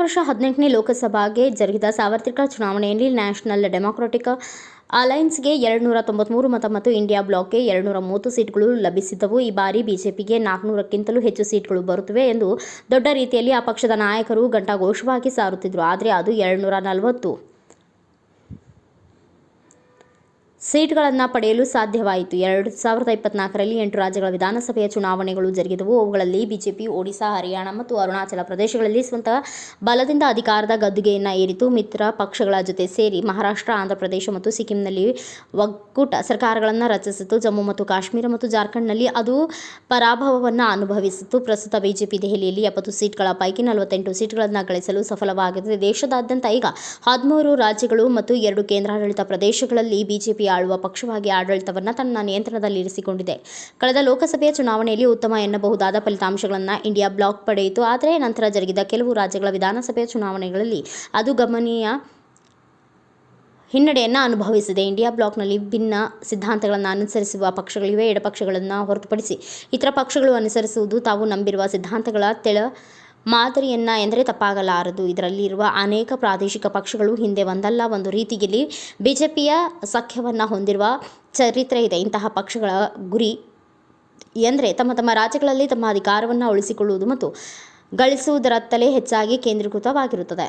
ವರ್ಷ ಹದಿನೆಂಟನೇ ಲೋಕಸಭಾಗೆ ಜರುಗಿದ ಸಾರ್ವತ್ರಿಕ ಚುನಾವಣೆಯಲ್ಲಿ ನ್ಯಾಷನಲ್ ಡೆಮಾಕ್ರೆಟಿಕ್ ಅಲೈನ್ಸ್ಗೆ ಎರಡುನೂರ ತೊಂಬತ್ತ್ಮೂರು ಮತ ಮತ್ತು ಇಂಡಿಯಾ ಬ್ಲಾಕ್ಗೆ ಎರಡುನೂರ ಮೂವತ್ತು ಸೀಟ್ಗಳು ಲಭಿಸಿದ್ದವು. ಈ ಬಾರಿ ಬಿಜೆಪಿಗೆ ನಾಲ್ಕುನೂರಕ್ಕಿಂತಲೂ ಹೆಚ್ಚು ಸೀಟ್ಗಳು ಬರುತ್ತವೆ ಎಂದು ದೊಡ್ಡ ರೀತಿಯಲ್ಲಿ ಆ ಪಕ್ಷದ ನಾಯಕರು ಘಂಟಾಘೋಷವಾಗಿ ಸಾರುತ್ತಿದ್ದರು ಆದರೆ ಅದು ಎರಡುನೂರ ನಲವತ್ತು ಸೀಟ್ಗಳನ್ನು ಪಡೆಯಲು ಸಾಧ್ಯವಾಯಿತು. ಎರಡು ಸಾವಿರದ ಇಪ್ಪತ್ನಾಲ್ಕರಲ್ಲಿ ಎಂಟು ರಾಜ್ಯಗಳ ವಿಧಾನಸಭೆಯ ಚುನಾವಣೆಗಳು ಜರುಗಿದವು. ಅವುಗಳಲ್ಲಿ ಬಿಜೆಪಿ, ಒಡಿಶಾ, ಹರಿಯಾಣ ಮತ್ತು ಅರುಣಾಚಲ ಪ್ರದೇಶಗಳಲ್ಲಿ ಸ್ವಂತ ಬಲದಿಂದ ಅಧಿಕಾರದ ಗದ್ದುಗೆಯನ್ನು ಏರಿತು. ಮಿತ್ರ ಪಕ್ಷಗಳ ಜೊತೆ ಸೇರಿ ಮಹಾರಾಷ್ಟ್ರ, ಆಂಧ್ರಪ್ರದೇಶ ಮತ್ತು ಸಿಕ್ಕಿಂನಲ್ಲಿ ಒಕ್ಕೂಟ ಸರ್ಕಾರಗಳನ್ನು ರಚಿಸಿತು. ಜಮ್ಮು ಮತ್ತು ಕಾಶ್ಮೀರ ಮತ್ತು ಜಾರ್ಖಂಡ್ನಲ್ಲಿ ಅದು ಪರಾಭವವನ್ನು ಅನುಭವಿಸಿತು. ಪ್ರಸ್ತುತ ಬಿಜೆಪಿ ದೆಹಲಿಯಲ್ಲಿ ಎಪ್ಪತ್ತು ಸೀಟ್ಗಳ ಪೈಕಿ ನಲವತ್ತೆಂಟು ಸೀಟ್ಗಳನ್ನು ಗಳಿಸಲು ಸಫಲವಾಗಿದೆ. ದೇಶದಾದ್ಯಂತ ಈಗ ಹದಿಮೂರು ರಾಜ್ಯಗಳು ಮತ್ತು ಎರಡು ಕೇಂದ್ರಾಡಳಿತ ಪ್ರದೇಶಗಳಲ್ಲಿ ಬಿಜೆಪಿ ಆಳುವ ಪಕ್ಷವಾಗಿ ಆಡಳಿತವನ್ನು ತನ್ನ ನಿಯಂತ್ರಣದಲ್ಲಿರಿಸಿಕೊಂಡಿದೆ ಕಳೆದ ಲೋಕಸಭೆಯ ಚುನಾವಣೆಯಲ್ಲಿ ಉತ್ತಮ ಎನ್ನಬಹುದಾದ ಫಲಿತಾಂಶಗಳನ್ನು ಇಂಡಿಯಾ ಬ್ಲಾಕ್ ಪಡೆಯಿತು. ಆದರೆ ನಂತರ ಜರುಗಿದ ಕೆಲವು ರಾಜ್ಯಗಳ ವಿಧಾನಸಭೆಯ ಚುನಾವಣೆಗಳಲ್ಲಿ ಅದು ಗಮನೀಯ ಹಿನ್ನಡೆಯನ್ನು ಅನುಭವಿಸಿದೆ. ಇಂಡಿಯಾ ಬ್ಲಾಕ್ನಲ್ಲಿ ಭಿನ್ನ ಸಿದ್ಧಾಂತಗಳನ್ನು ಅನುಸರಿಸುವ ಪಕ್ಷಗಳಿವೆ. ಎಡಪಕ್ಷಗಳನ್ನು ಹೊರತುಪಡಿಸಿ ಇತರ ಪಕ್ಷಗಳು ಅನುಸರಿಸುವುದು ತಾವು ನಂಬಿರುವ ಸಿದ್ಧಾಂತಗಳ ತೆಳ ಮಾದರಿಯನ್ನ ಎಂದರೆ ತಪ್ಪಾಗಲಾರದು. ಇದರಲ್ಲಿರುವ ಅನೇಕ ಪ್ರಾದೇಶಿಕ ಪಕ್ಷಗಳು ಹಿಂದೆ ಒಂದಲ್ಲ ಒಂದು ರೀತಿಯಲ್ಲಿ ಬಿಜೆಪಿಯ ಸಖ್ಯವನ್ನು ಹೊಂದಿರುವ ಚರಿತ್ರೆ ಇದೆ. ಇಂತಹ ಪಕ್ಷಗಳ ಗುರಿ ಎಂದರೆ ತಮ್ಮ ತಮ್ಮ ರಾಜ್ಯಗಳಲ್ಲಿ ತಮ್ಮ ಅಧಿಕಾರವನ್ನು ಉಳಿಸಿಕೊಳ್ಳುವುದು ಮತ್ತು ಗಳಿಸುವುದರತ್ತಲೇ ಹೆಚ್ಚಾಗಿ ಕೇಂದ್ರೀಕೃತವಾಗಿರುತ್ತದೆ.